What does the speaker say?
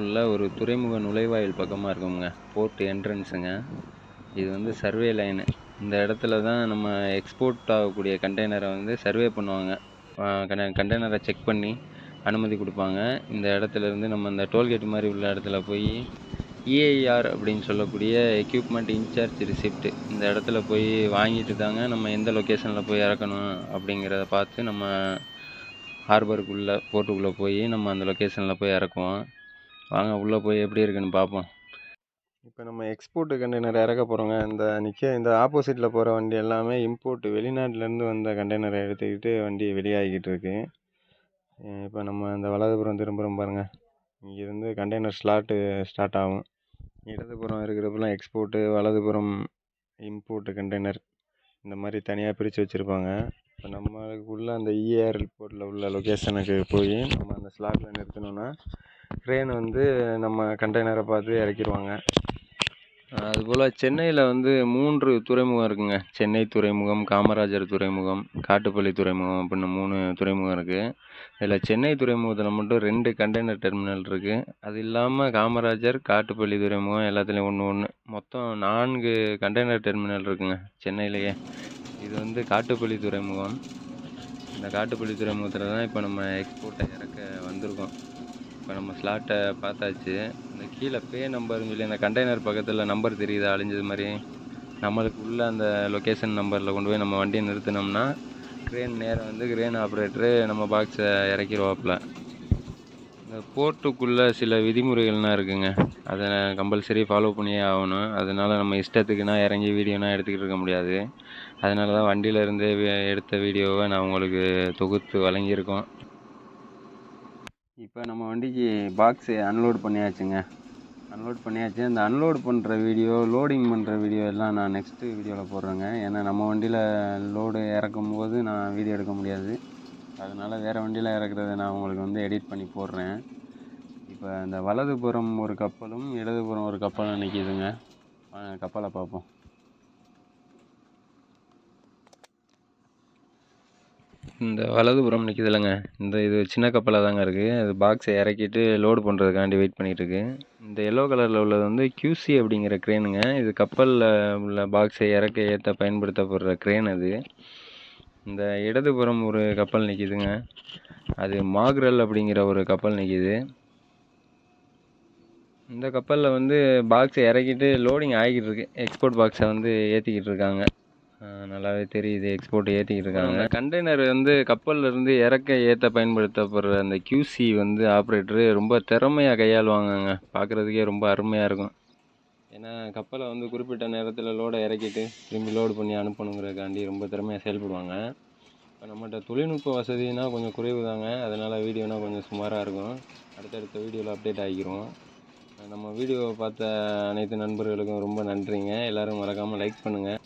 உள்ள ஒரு துறைமுக நுழைவாயில் பக்கமாக இருக்குங்க. போர்ட் என்ட்ரன்ஸுங்க இது வந்து சர்வே லைனு இந்த இடத்துல தான் நம்ம எக்ஸ்போர்ட் ஆகக்கூடிய கண்டெய்னரை வந்து சர்வே பண்ணுவாங்க. கண்டெய்னரை செக் பண்ணி அனுமதி கொடுப்பாங்க. இந்த இடத்துல இருந்து நம்ம இந்த டோல்கேட் மாதிரி உள்ள இடத்துல போய் இஐஆர் அப்படின்னு சொல்லக்கூடிய எக்யூப்மெண்ட் இன்சார்ஜ் ரிசிப்ட் இந்த இடத்துல போய் வாங்கிட்டு தாங்க நம்ம எந்த லொக்கேஷனில் போய் இறக்கணும் அப்படிங்கிறத பார்த்து நம்ம ஹார்பருக்குள்ளே போர்ட்டுக்குள்ளே போய் நம்ம அந்த லொக்கேஷனில் போய் இறக்குவோம். வாங்க உள்ளே போய் எப்படி இருக்குன்னு பார்ப்போம் இப்போ நம்ம எக்ஸ்போர்ட்டு கண்டெய்னர் இறக்க போகிறோங்க இந்த நிற்க இந்த ஆப்போசிட்டில் போகிற வண்டி எல்லாமே இம்போர்ட் வெளிநாட்டிலேருந்து வந்த கண்டெய்னரை எடுத்துக்கிட்டு வண்டி வெளியாகிக்கிட்டு இருக்கு. இப்போ நம்ம இந்த வலதுபுறம் திரும்புகிறோம் பாருங்கள் இங்கேருந்து கண்டெய்னர் ஸ்லாட்டு ஸ்டார்ட் ஆகும். இடதுபுறம் இருக்கிறப்பெல்லாம் எக்ஸ்போர்ட்டு வலதுபுறம் இம்போர்ட்டு கண்டெய்னர் இந்த மாதிரி தனியாக பிரித்து வச்சுருப்பாங்க. இப்போ நம்மளுக்கு உள்ள அந்த இஏஆர் ரிப்போர்ட்டில் உள்ள லொக்கேஷனுக்கு போய் நம்ம அந்த ஸ்லாட்டில் நிறுத்தினோன்னா க்ரேன் வந்து நம்ம கண்டெய்னரை பார்த்து இறக்கிடுவாங்க. அதுபோல் சென்னையில் வந்து மூன்று துறைமுகம் இருக்குங்க. சென்னை துறைமுகம் காமராஜர் துறைமுகம் காட்டுப்பள்ளி துறைமுகம் அப்படின்னு மூணு துறைமுகம் இருக்குது இதில் சென்னை துறைமுகத்தில் மட்டும் ரெண்டு கண்டெய்னர் டெர்மினல் இருக்குது அது இல்லாமல் காமராஜர் காட்டுப்பள்ளி துறைமுகம் எல்லாத்துலேயும் ஒன்று ஒன்று மொத்தம் நான்கு கண்டெய்னர் டெர்மினல் இருக்குங்க சென்னையிலேயே. இது வந்து காட்டுப்பள்ளி துறைமுகம். இந்த காட்டுப்பள்ளி துறைமுகத்தில் தான் இப்போ நம்ம எக்ஸ்போர்ட்டை இறக்க வந்திருக்கோம். இப்போ நம்ம ஸ்லாட்டை பார்த்தாச்சு. இந்த கீழே பே நம்பர்னு சொல்லி அந்த கண்டெய்னர் பக்கத்தில் நம்பர் தெரியுது? அழிஞ்சது மாதிரி. நம்மளுக்கு உள்ள அந்த லொக்கேஷன் நம்பரில் கொண்டு போய் நம்ம வண்டியை நிறுத்தினோம்னா க்ரேன் நேரம் வந்து க்ரேன் ஆப்ரேட்டரு நம்ம பாக்ஸை இறக்கிடுவாப்பில் இந்த போர்ட்டுக்குள்ளே சில விதிமுறைகள்லாம் இருக்குங்க. அதை கம்பல்சரி ஃபாலோ பண்ணியே ஆகணும். அதனால் நம்ம இஷ்டத்துக்குனா இறங்கி வீடியோனா எடுத்துக்கிட்டு இருக்க முடியாது. அதனால தான் வண்டியிலேருந்தே எடுத்த வீடியோவை நான் உங்களுக்கு தொகுத்து வழங்கியிருக்கோம். இப்போ நம்ம வண்டிக்கு பாக்ஸு அன்லோட் பண்ணியாச்சுங்க. அன்லோட் பண்ணியாச்சு. அந்த அன்லோட் பண்ணுற வீடியோ லோடிங் பண்ணுற வீடியோ எல்லாம் நான் நெக்ஸ்ட்டு வீடியோவில் போடுறேங்க. ஏன்னா நம்ம வண்டியில் லோடு இறக்கும் போது நான் வீடியோ எடுக்க முடியாது. அதனால் வேறு வண்டியில் இறக்குறத நான் உங்களுக்கு வந்து எடிட் பண்ணி போடுறேன். இப்போ அந்த வலதுபுறம் ஒரு கப்பலும் இடதுபுறம் ஒரு கப்பலும் நிற்கிதுங்க கப்பலை பார்ப்போம். இந்த வலதுபுறம் நிற்கிது இல்லைங்க இந்த இது சின்ன கப்பலாக தாங்க இருக்குது அது பாக்ஸை இறக்கிட்டு லோடு பண்ணுறதுக்காண்டி வெயிட் பண்ணிகிட்டு இருக்கு இந்த எல்லோ கலரில் உள்ளது வந்து கியூசி அப்படிங்கிற க்ரேனுங்க இது கப்பலில் உள்ள பாக்ஸை இறக்க ஏற்ற பயன்படுத்தப்படுற க்ரேன் அது. இந்த இடதுபுறம் ஒரு கப்பல் நிற்கிதுங்க அது மாக்ரல் அப்படிங்கிற ஒரு கப்பல் நிற்கிது இந்த கப்பலில் வந்து பாக்ஸை இறக்கிட்டு லோடிங் ஆகிக்கிட்டு இருக்கு. எக்ஸ்போர்ட் பாக்ஸை வந்து ஏற்றிக்கிட்டு இருக்காங்க. நல்லாவே தெரியுது எக்ஸ்போர்ட் ஏற்றிக்கிட்டு இருக்காங்க. கண்டெய்னர் வந்து கப்பல்ல இருந்து இறக்க ஏற்ற பயன்படுத்தப்படுற அந்த QC வந்து ஆப்ரேட்டரு ரொம்ப திறமையாக கையாளுவாங்கங்க. பார்க்குறதுக்கே ரொம்ப அருமையாக இருக்கும். ஏன்னா கப்பலை வந்து குறிப்பிட்ட நேரத்தில் லோடை இறக்கிட்டு திரும்பி லோடு பண்ணி அனுப்பணுங்கிறதுக்காண்டி ரொம்ப திறமையாக செயல்படுவாங்க. இப்போ நம்மகிட்ட தொழில்நுட்ப வசதினா கொஞ்சம் குறைவு தாங்க அதனால் வீடியோனா கொஞ்சம் சுமாராக இருக்கும். அடுத்தடுத்த வீடியோவில் அப்டேட் ஆகிக்கிறோம் நம்ம வீடியோவை பார்த்த அனைத்து நண்பர்களுக்கும் ரொம்ப நன்றிங்க. எல்லோரும் மறக்காமல் லைக் பண்ணுங்கள்